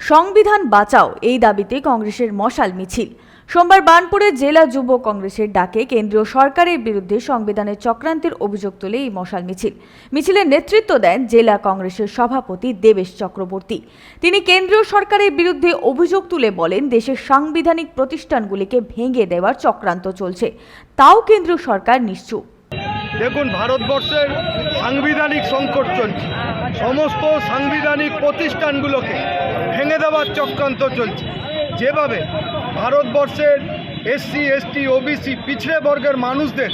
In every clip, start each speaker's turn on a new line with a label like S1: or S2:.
S1: সংবিধান বাঁচাও, এই দাবিতে কংগ্রেসের মশাল মিছিল। সোমবার বার্নপুরে জেলা যুব কংগ্রেসের ডাকে কেন্দ্রীয় সরকারের বিরুদ্ধে সংবিধানের চক্রান্তের অভিযোগ তুলে এই মশাল মিছিল। মিছিলের নেতৃত্ব দেন জেলা কংগ্রেসের সভাপতি দেবেশ চক্রবর্তী। তিনি কেন্দ্রীয় সরকারের বিরুদ্ধে অভিযোগ তুলে বলেন, দেশের সাংবিধানিক প্রতিষ্ঠানগুলিকে ভেঙে দেওয়ার চক্রান্ত চলছে। তাও কেন্দ্রীয় সরকার নিশ্চুপ।
S2: দেখুন, ভারতবর্ষের সাংবিধানিক সংকট চলছে। সমস্ত সাংবিধানিক প্রতিষ্ঠানগুলোকে ভেঙে দেওয়ার চক্রান্ত চলছে। যেভাবে ভারতবর্ষের এসসি এসটি ওবিসি পিছড়ে বর্গের মানুষদের,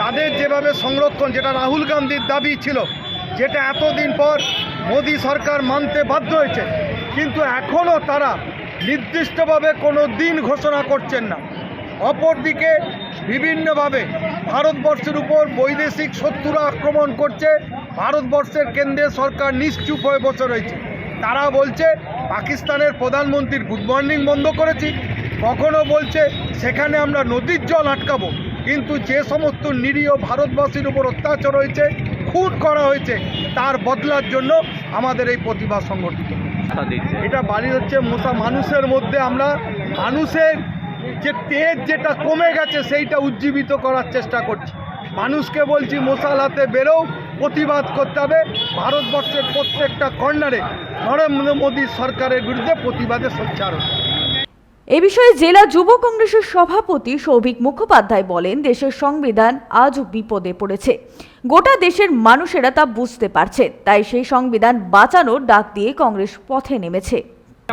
S2: তাদের যেভাবে সংরক্ষণ, যেটা রাহুল গান্ধীর দাবি ছিল, যেটা এতদিন পর মোদী সরকার মানতে বাধ্য হয়েছে, কিন্তু এখনও তারা নির্দিষ্টভাবে কোনো দিন ঘোষণা করছেন না। অপরদিকে বিভিন্নভাবে ভারতবর্ষের উপর বৈদেশিক শত্রুরা আক্রমণ করছে। ভারতবর্ষের কেন্দ্রের সরকার নিশ্চুপ হয়ে বসে রয়েছে। তারা বলছে পাকিস্তানের প্রধানমন্ত্রীর গুড মর্নিং বন্ধ করেছি। কখনো বলছে সেখানে আমরা নদীর জল আটকাবো। কিন্তু যে সমস্ত নিরীহ ভারতবাসীর উপর অত্যাচার হয়েছে খুন করা হয়েছে তার বদলার জন্য আমাদের এই প্রতিবাদ সংগঠিত। এটা বাড়ি হচ্ছে মশা মানুষের মধ্যে আমরা মানুষের যে তেজ যেটা কমে গেছে, সেইটা উজ্জীবিত করার চেষ্টা করছি। মানুষকে বলছি, মশাল হাতে বেরো প্রতিবাদ করতে হবে। ভারতবর্ষের প্রত্যেকটা কর্নারে নরেন্দ্র মোদী সরকারের বিরুদ্ধে প্রতিবাদে সোচ্চার
S1: এ বিষয়ে জেলা যুব কংগ্রেসের সভাপতি সৌভিক মুখোপাধ্যায় বলেন, দেশের সংবিধান আজ বিপদে পড়েছে। গোটা দেশের মানুষেরা তা বুঝতে পারছে, তাই সেই সংবিধান বাঁচানোর ডাক দিয়ে কংগ্রেস পথে নেমেছে।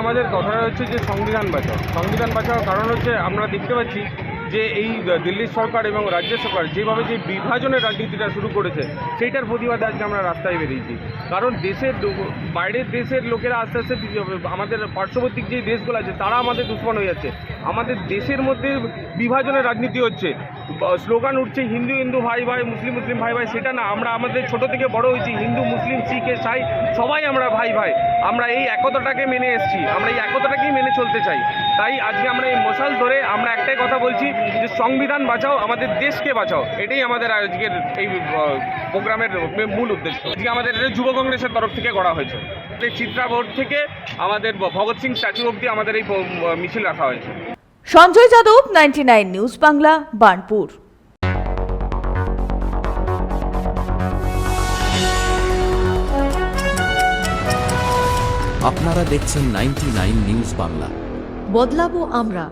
S3: আমাদের কথাটা হচ্ছে যে সংবিধান বাঁচাও। সংবিধান বাঁচাওয়ার কারণ হচ্ছে আমরা দেখতে পাচ্ছি যে এই দিল্লি সরকার এবং রাজ্য সরকার যেভাবে যে বিভাজনের রাজনীতিটা শুরু করেছে, সেইটার প্রতিবাদে আজকে আমরা রাস্তায় বেরিয়েছি। কারণ দেশের বাইরের দেশের লোকেরা আস্তে আস্তে আমাদের পার্শ্ববর্তী যে দেশগুলো আছে, তারা আমাদের দুশ্মন হয়ে যাচ্ছে। আমাদের দেশের মধ্যে বিভাজনের রাজনীতি হচ্ছে। স্লোগান উঠছে, হিন্দু হিন্দু, ভাই ভাই, মুসলিম মুসলিম, ভাই ভাই, সেটা না। আমরা আমাদের ছোট থেকে বড় হয়েছি, হিন্দু, মুসলিম, শিখ, সাই, সবাই আমরা ভাই ভাই। আমরা এই একতাটাকে মেনে এসেছি, আমরা এই একতাটাকেই মেনে চলতে চাই। তাই আজকে আমরা এই মশাল ধরে আমরা একটাই কথা বলছি যে সংবিধান বাঁচাও, আমাদের দেশকে বাঁচাও। এটাই আমাদের আজকের এই প্রোগ্রামের মূল উদ্দেশ্য। আজকে আমাদের এটা যুব কংগ্রেসের তরফ থেকে করা হয়েছে। চিত্রা বোর্ড থেকে আমাদের ভগৎ সিং স্ট্যাচু অব্দি আমাদের এই মিছিল রাখা হয়েছে।
S1: Sanjay Yadav ninety news Bangla Burnpur.
S4: আপনারা দেখছেন নাইনটি নিউজ বাংলা
S5: বদলাবো আমরা।